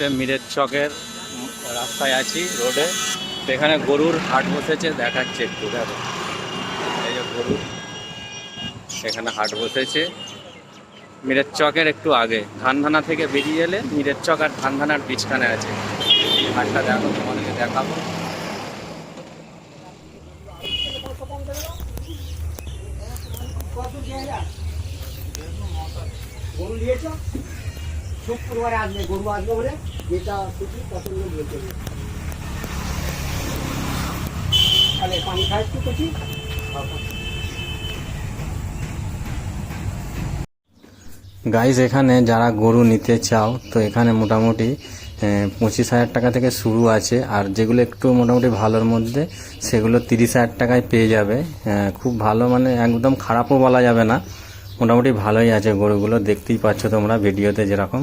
হচ্ছে মিরের চকের রাস্তায় আছি রোডে। এখানে গরুর হাট বসেছে, দেখাচ্ছে একটু। দেখো, এই যে গরু, এখানে হাট বসেছে। মিরের চকের একটু আগে, ধানধানা থেকে বেরিয়ে এলে মিরের চক আর ধানধানার বিছখানে আছে। এই হাটটা দেখো, তোমাদেরকে দেখাবো। গরু শুক্রবারে আসবে গরু আসবে বলে যেটা খুশি পছন্দ বলতে। তাহলে পানি খাই একটু গাইজ এখানে যারা গরু নিতে চাও, তো এখানে মোটামুটি পঁচিশ হাজার টাকা থেকে শুরু আছে। আর যেগুলো একটু মোটামুটি ভালোর মধ্যে, সেগুলো তিরিশ হাজার টাকায় পেয়ে যাবে। খুব ভালো মানে একদম খারাপও বলা যাবে না। মোটামুটি ভালোই আছে গরুগুলো দেখতেই পাচ্ছ তোমরা ভিডিওতে যেরকম।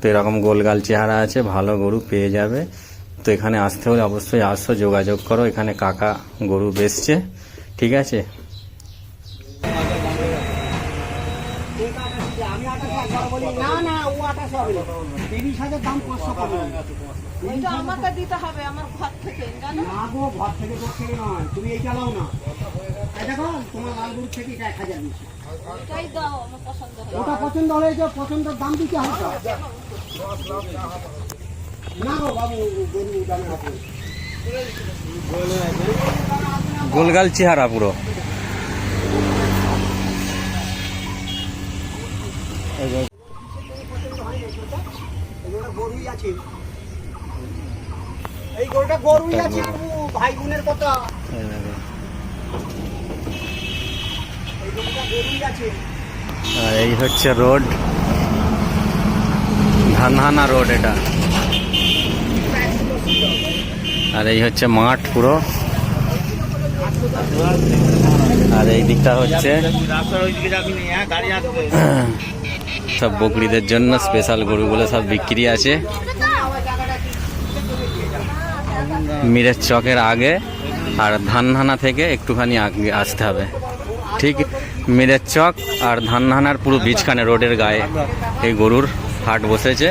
তো এরকম গোলগাল চেহারা আছে ভালো গরু পেয়ে যাবে। তো এখানে আসতে হলে অবশ্যই আসো যোগাযোগ করো এখানে কাকা গরু বেচছে ঠিক আছে? আমাকে দিতে হবে আমার ঘর থেকে না গো ঘর থেকে ঘর থেকে নয়। তুমি এই চালাও না। দেখো তোমার লাল গরু থেকে এটা এক হাজার বেশি ওইটাই দাও আমার পছন্দ হয় ওটা পছন্দ হলে যে পছন্দের দাম দিতে হবে না গো বাবু গরু দামে হবে গোলগাল চেহারা পুরো। গরুই আছে। এই গরুটা গরুই আছে ভাই বোনের কথা এই গরুটা গরুই আছে আর এই হচ্ছে রোড। ধানহানা রোড এটা। আর এই হচ্ছে মাঠ পুরো। আর এই দিকটা হচ্ছে সব বকরিদের জন্য স্পেশাল গরুগুলো সব বিক্রি আছে। মিরের চকের আগে আর ধানহানা থেকে একটুখানি আগে আসতে হবে। ঠিক মিরের চক আর ধানহানার পুরো বীজখানে রোডের গায়ে এই গরুর হাট বসেছে।